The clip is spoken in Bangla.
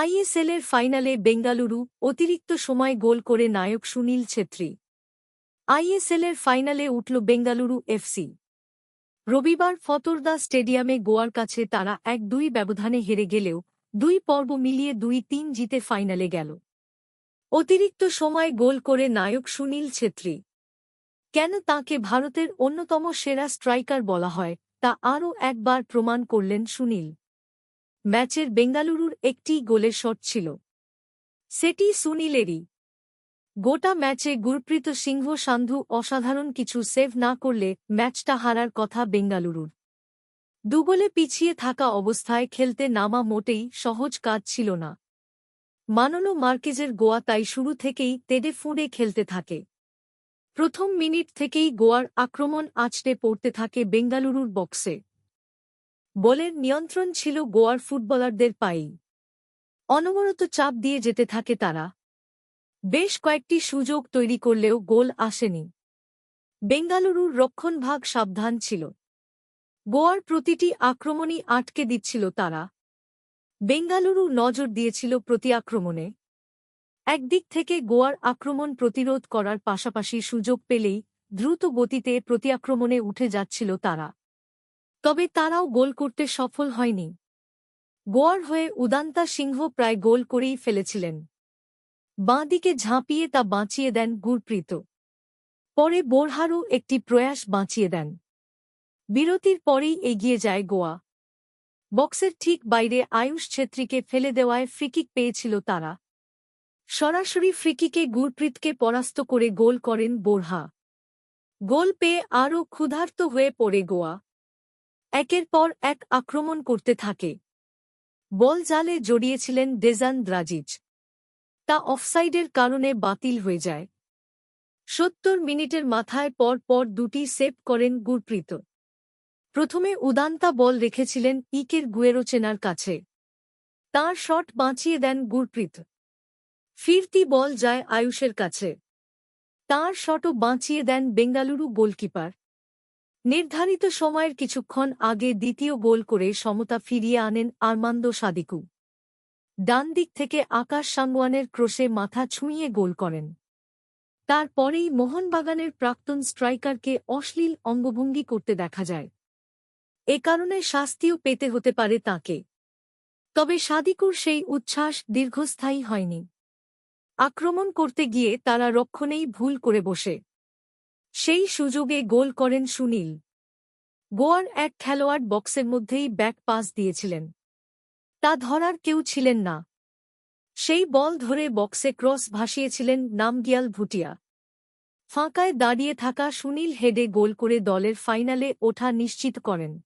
আইএসএলের ফাইনালে বেঙ্গালুরু অতিরিক্ত সময় গোল করে নায়ক সুনীল ছেত্রী। আইএসএলের ফাইনালে উঠল বেঙ্গালুরু এফসি। রবিবার ফতোরদা স্টেডিয়ামে গোয়ার কাছে তারা এক দুই ব্যবধানে হেরে গেলেও দুই পর্ব মিলিয়ে দুই তিন জিতে ফাইনালে গেল। অতিরিক্ত সময় গোল করে নায়ক সুনীল ছেত্রী। কেন তাকে ভারতের অন্যতম সেরা স্ট্রাইকার বলা হয় তা আরও একবার প্রমাণ করলেন সুনীল। ম্যাচের বেঙ্গালুরুর একটি গোলের শট ছিল। সেটি সুনীলেরই। গোটা ম্যাচে গুরপ্রীত সিংহ সান্ধু অসাধারণ কিছু সেভ না করলে ম্যাচটা হারার কথা বেঙ্গালুরুর। দুগোলে পিছিয়ে থাকা অবস্থায় খেলতে নামা মোটেই সহজ কাজ ছিল না। মানলো মার্কেজের গোয়া তাই শুরু থেকেই তেডে ফুঁড়ে খেলতে থাকে। প্রথম মিনিট থেকেই গোয়ার আক্রমণ আছড়ে পড়তে থাকে বেঙ্গালুরুর বক্সে। বলের নিয়ন্ত্রণ ছিল গোয়ার ফুটবলারদের পায়েই। অনবরত চাপ দিয়ে যেতে থাকে তারা। বেশ কয়েকটি সুযোগ তৈরি করলেও গোল আসেনি। বেঙ্গালুরুর রক্ষণভাগ সাবধান ছিল। গোয়ার প্রতিটি আক্রমণই আটকে দিচ্ছিল তারা। বেঙ্গালুরু নজর দিয়েছিল প্রতি আক্রমণে একদিক থেকে গোয়ার আক্রমণ প্রতিরোধ করার পাশাপাশি সুযোগ পেলেই দ্রুত গতিতে প্রতি আক্রমণে উঠে যাচ্ছিল তারা। তবে তারাও গোল করতে সফল হয়নি। গোয়ার হয়ে উদান্তা সিংহ প্রায় গোল করেই ফেলেছিলেন। বাঁদিকে ঝাঁপিয়ে তা বাঁচিয়ে দেন গুরপ্রীত। পরে বোরহারও একটি প্রয়াস বাঁচিয়ে দেন। বিরতির পরেই এগিয়ে যায় গোয়া। বক্সের ঠিক বাইরে আয়ুষ ছেত্রীকে ফেলে দেওয়ায় ফ্রিকিক পেয়েছিল তারা। সরাসরি ফ্রিকিকে গুরপ্রীতকে পরাস্ত করে গোল করেন বোরহা। গোল পেয়ে আরও ক্ষুধার্ত হয়ে পড়ে গোয়া। একের পর এক আক্রমণ করতে থাকে। বল জালে জড়িয়েছিলেন ডেজান দ্রাজিজ। তা অফসাইডের কারণে বাতিল হয়ে যায়। সত্তর মিনিটের মাথায় পর পর দুটি সেভ করেন গুরপ্রীত। প্রথমে উদান্তা বল রেখেছিলেন ইকের গুয়েরোচেনার কাছে। তার শট বাঁচিয়ে দেন গুরপ্রীত। ফিরতি বল যায় আয়ুষের কাছে। তার শটও বাঁচিয়ে দেন বেঙ্গালুরু গোলকিপার। নির্ধারিত সময়ের কিছুক্ষণ আগে দ্বিতীয় গোল করে সমতা ফিরিয়ে আনেন আরমান্দো সাদিকু। ডান দিক থেকে আকাশ সাঙ্গওয়ানের ক্রোশে মাথা ছুঁইয়ে গোল করেন। তারপরেই মোহনবাগানের প্রাক্তন স্ট্রাইকারকে অশ্লীল অঙ্গভঙ্গি করতে দেখা যায়। এ কারণে শাস্তিও পেতে হতে পারে তাকে। তবে সাদিকুর সেই উচ্ছ্বাস দীর্ঘস্থায়ী হয়নি। আক্রমণ করতে গিয়ে তারা রক্ষণেই ভুল করে বসে। সেই সুযোগে গোল করেন সুনীল। গোয়ার এক খেলোয়াড় বক্সের মধ্যেই ব্যাক পাস দিয়েছিলেন। তা ধরার কেউ ছিলেন না। সেই বল ধরে বক্সে ক্রস ভাসিয়েছিলেন নামগিয়াল ভুটিয়া। ফাঁকায় দাঁড়িয়ে থাকা সুনীল হেডে গোল করে দলের ফাইনালে ওঠা নিশ্চিত করেন।